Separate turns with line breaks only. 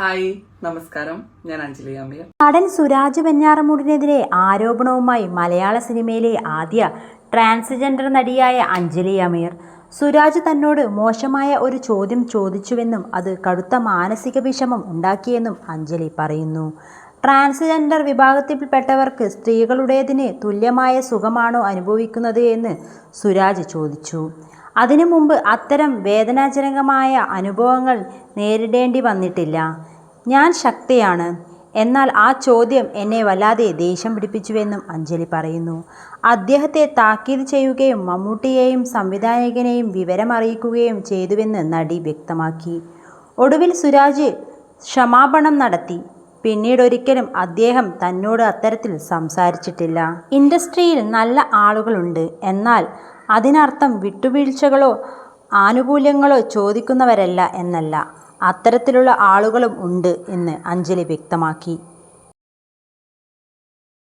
Hi നമസ്കാരം. ഞാൻ അഞ്ജലി അമീർ
നടൻ സുരാജ് വെഞ്ഞാറമൂടിനെതിരെ ആരോപണവുമായി മലയാള സിനിമയിലെ ആദ്യ ട്രാൻസ്ജെൻഡർ നടിയായ അഞ്ജലി അമീർ സുരാജ് തന്നോട് മോശമായ ഒരു ചോദ്യം ചോദിച്ചുവെന്നും അത് കടുത്ത മാനസിക വിഷമം ഉണ്ടാക്കിയെന്നും അഞ്ജലി പറയുന്നു. ട്രാൻസ്ജെൻഡർ വിഭാഗത്തിൽപ്പെട്ടവർക്ക് സ്ത്രീകളുടേതിന് തുല്യമായ സുഖമാണോ അനുഭവിക്കുന്നത് എന്ന് സുരാജ് ചോദിച്ചു. അതിനു മുമ്പ് അത്തരം വേദനാജനകമായ അനുഭവങ്ങൾ നേരിടേണ്ടി വന്നിട്ടില്ല. ഞാൻ ശക്തിയാണ്. എന്നാൽ ആ ചോദ്യം എന്നെ വല്ലാതെ ദേഷ്യം പിടിപ്പിച്ചുവെന്നും അഞ്ജലി പറയുന്നു. അദ്ദേഹത്തെ താക്കീത് ചെയ്യുകയും മമ്മൂട്ടിയെയും സംവിധായകനെയും വിവരമറിയിക്കുകയും ചെയ്തുവെന്ന് നടി വ്യക്തമാക്കി. ഒടുവിൽ സുരാജ് ക്ഷമാപണം നടത്തി. പിന്നീടൊരിക്കലും അദ്ദേഹം തന്നോട് അത്തരത്തിൽ സംസാരിച്ചിട്ടില്ല. ഇൻഡസ്ട്രിയിൽ നല്ല ആളുകളുണ്ട്. എന്നാൽ അതിനർത്ഥം വിട്ടുവീഴ്ചകളോ ആനുകൂല്യങ്ങളോ ചോദിക്കുന്നവരല്ല എന്നല്ല. അത്തരത്തിലുള്ള ആളുകളും ഉണ്ട് എന്ന് അഞ്ജലി വ്യക്തമാക്കി.